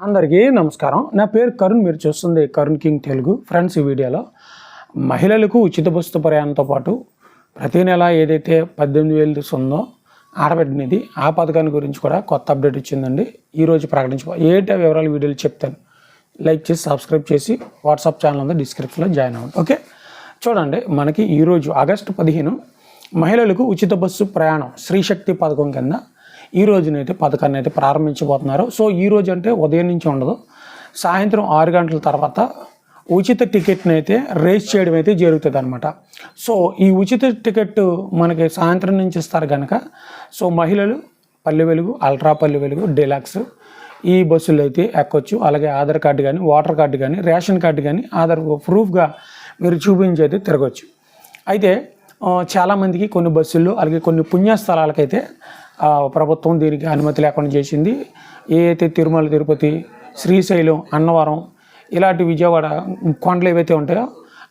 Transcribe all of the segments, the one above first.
అందరికీ నమస్కారం. నా పేరు కరుణ్ మీరు చూస్తుంది కరుణ్ కింగ్ తెలుగు. ఫ్రెండ్స్ ఈ వీడియోలో మహిళలకు ఉచిత బస్సు ప్రయాణంతో పాటు ప్రతి నెల ఏదైతే పద్దెనిమిది వేలు ఉందో ఆడబిడ్డనిది ఆ పథకాన్ని గురించి కూడా కొత్త అప్డేట్ వచ్చిందండి. ఈరోజు ప్రకటించుకో ఏంటి వివరాలు వీడియోలు చెప్తాను. లైక్ చేసి సబ్స్క్రైబ్ చేసి వాట్సాప్ ఛానల్ ఉంది డిస్క్రిప్షన్లో జాయిన్ అవ్వండి. ఓకే? చూడండి మనకి ఈరోజు ఆగస్టు పదిహేను మహిళలకు ఉచిత బస్సు ప్రయాణం శ్రీశక్తి పథకం కింద ఈ రోజునైతే పథకాన్ని అయితే ప్రారంభించబోతున్నారు. సో ఈ రోజు అంటే ఉదయం నుంచి ఉండదు. సాయంత్రం ఆరు గంటల తర్వాత ఉచిత టికెట్ని అయితే రేస్ చేయడం అయితే జరుగుతుంది అనమాట సో ఈ ఉచిత టికెట్ మనకి సాయంత్రం నుంచి ఇస్తారు కనుక సో మహిళలు పల్లె వెలుగు అల్ట్రా పల్లె వెలుగు డీలాక్స్ ఈ బస్సులు అయితే ఎక్కొచ్చు. అలాగే ఆధార్ కార్డు కానీ ఓటర్ కార్డు కానీ రేషన్ కార్డు కానీ ఆధార్ ప్రూఫ్గా మీరు చూపించి అయితే తిరగచ్చు. అయితే చాలామందికి కొన్ని బస్సుల్లో అలాగే కొన్ని పుణ్యస్థలాలకైతే ప్రభుత్వం దీనికి అనుమతి లేకుండా చేసింది. ఏదైతే తిరుమల తిరుపతి శ్రీశైలం అన్నవరం ఇలాంటి విజయవాడ కొండలు ఏవైతే ఉంటాయో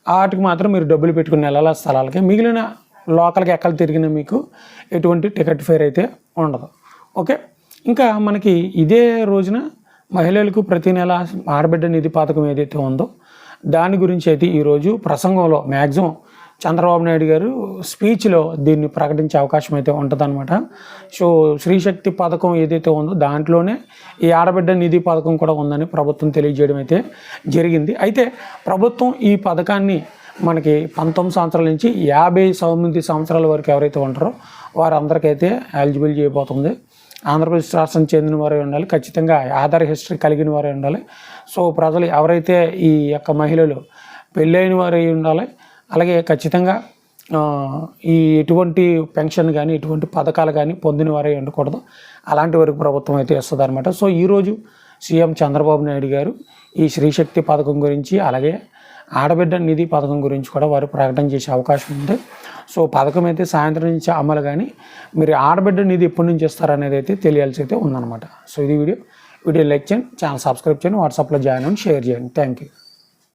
వాటికి మాత్రం మీరు డబ్బులు పెట్టుకుని వెళ్ళాలి ఆ స్థలాలకి? మిగిలిన లోకల్కి ఎక్కడ తిరిగినా మీకు ఎటువంటి టికెట్ ఫేర్ అయితే ఉండదు. ఓకే? ఇంకా మనకి ఇదే రోజున మహిళలకు ప్రతి నెల ఆడబిడ్డ నిధి పథకం ఏదైతే ఉందో దాని గురించి అయితే ఈరోజు ప్రసంగంలో మ్యాక్సిమం చంద్రబాబు నాయుడు గారు స్పీచ్లో దీన్ని ప్రకటించే అవకాశం అయితే ఉంటుందన్నమాట. సో శ్రీశక్తి పథకం ఏదైతే ఉందో దాంట్లోనే ఈ ఆడబిడ్డ నిధి పథకం కూడా ఉందని ప్రభుత్వం తెలియజేయడం అయితే జరిగింది. అయితే ప్రభుత్వం ఈ పథకాన్ని మనకి పంతొమ్మిది సంవత్సరాల నుంచి యాభై తొమ్మిది సంవత్సరాల వరకు ఎవరైతే ఉంటారో వారందరికైతే ఎలిజిబుల్ చేయబోతుంది. ఆంధ్రప్రదేశ్ రాష్ట్రం చెందిన వారే ఉండాలి ఖచ్చితంగా ఆధార్ హిస్టరీ కలిగిన వారే ఉండాలి. సో ప్రజలు ఎవరైతే ఈ యొక్క మహిళలు పెళ్ళైన వారై ఉండాలి అలాగే ఖచ్చితంగా ఈ ఎటువంటి పెన్షన్ కానీ ఎటువంటి పథకాలు కానీ పొందిన వారే ఉండకూడదు. అలాంటి వరకు ప్రభుత్వం అయితే ఇస్తుంది అనమాట సో ఈరోజు సీఎం చంద్రబాబు నాయుడు గారు ఈ శ్రీశక్తి పథకం గురించి అలాగే ఆడబిడ్డ నిధి పథకం గురించి కూడా వారు ప్రకటన చేసే అవకాశం ఉంది. సో పథకం అయితే సాయంత్రం నుంచి అమలు కానీ మీరు ఆడబిడ్డ నిధి ఎప్పటి నుంచి ఇస్తారనేది అయితే తెలియాల్సి అయితే ఉందన్నమాట. సో ఇది వీడియో. వీడియో లైక్ చేయండి ఛానల్ సబ్స్క్రైబ్ చేయండి వాట్సాప్లో జాయిన్ అని షేర్ చేయండి. Thank you.